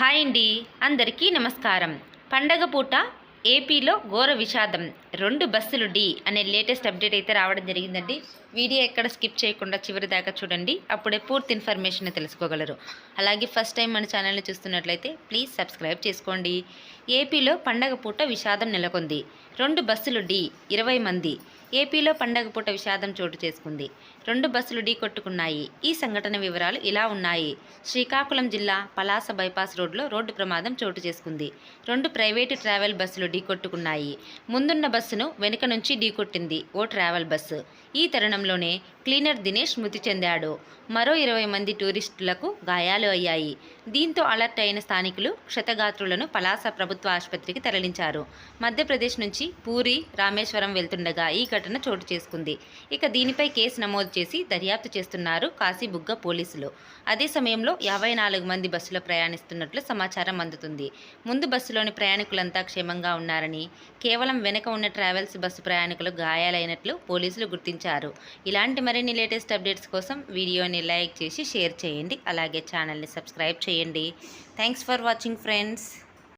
Hi అండి. అందరికీ నమస్కారం. పండగ పూట ఏపీలో ఘోర విషాదం రెండు బస్సులు డి అనే లేటెస్ట్ అప్డేట్ అయితే రావడం జరిగిందండి. వీడియో ఎక్కడ స్కిప్ చేయకుండా చివరి దాకా చూడండి. అప్పుడే పూర్తి ఇన్ఫర్మేషన్ తెలుసుకోగలరు. అలాగే ఫస్ట్ టైం మన ఛానల్ని చూస్తున్నట్లయితే ప్లీజ్ సబ్స్క్రైబ్ చేసుకోండి. ఏపీలో పండగ పూట విషాదం నెలకొంది. రెండు బస్సులు డి ఇరవై మంది. ఏపీలో పండగ పూట విషాదం చోటు చేసుకుంది. రెండు బస్సులు ఢీ కొట్టుకున్నాయి. ఈ సంఘటన వివరాలు ఇలా ఉన్నాయి. శ్రీకాకుళం జిల్లా పలాస బైపాస్ రోడ్లో రోడ్డు ప్రమాదం చోటు చేసుకుంది. రెండు ప్రైవేటు ట్రావెల్ బస్సులు ఢీ కొట్టుకున్నాయి. ముందున్న బస్సును వెనుక నుంచి ఢీకొట్టింది ఓ ట్రావెల్ బస్సు. ఈ తరుణం తరుణంలోనే క్లీనర్ దినేష్ మృతి చెందాడు. మరో ఇరవై మంది టూరిస్టులకు గాయాలు అయ్యాయి. దీంతో అలర్ట్ అయిన స్థానికులు క్షతగాత్రులను పలాస ప్రభుత్వ ఆసుపత్రికి తరలించారు. మధ్యప్రదేశ్ నుంచి పూరి రామేశ్వరం వెళ్తుండగా ఈ ఘటన చోటు చేసుకుంది. ఇక దీనిపై కేసు నమోదు చేసి దర్యాప్తు చేస్తున్నారు కాశీబుగ్గ పోలీసులు. అదే సమయంలో యాభై నాలుగు మంది బస్సులో ప్రయాణిస్తున్నట్లు సమాచారం అందుతుంది. ముందు బస్సులోని ప్రయాణికులంతా క్షేమంగా ఉన్నారని కేవలం వెనక ఉన్న ట్రావెల్స్ బస్సు ప్రయాణికులు గాయాలైనట్లు పోలీసులు గుర్తించారు. ఇలాంటి మరిన్ని లేటెస్ట్ అప్డేట్స్ కోసం వీడియోని లైక్ చేసి షేర్ చేయండి. అలాగే ఛానల్ని సబ్స్క్రైబ్ చేయండి. Thanks for watching friends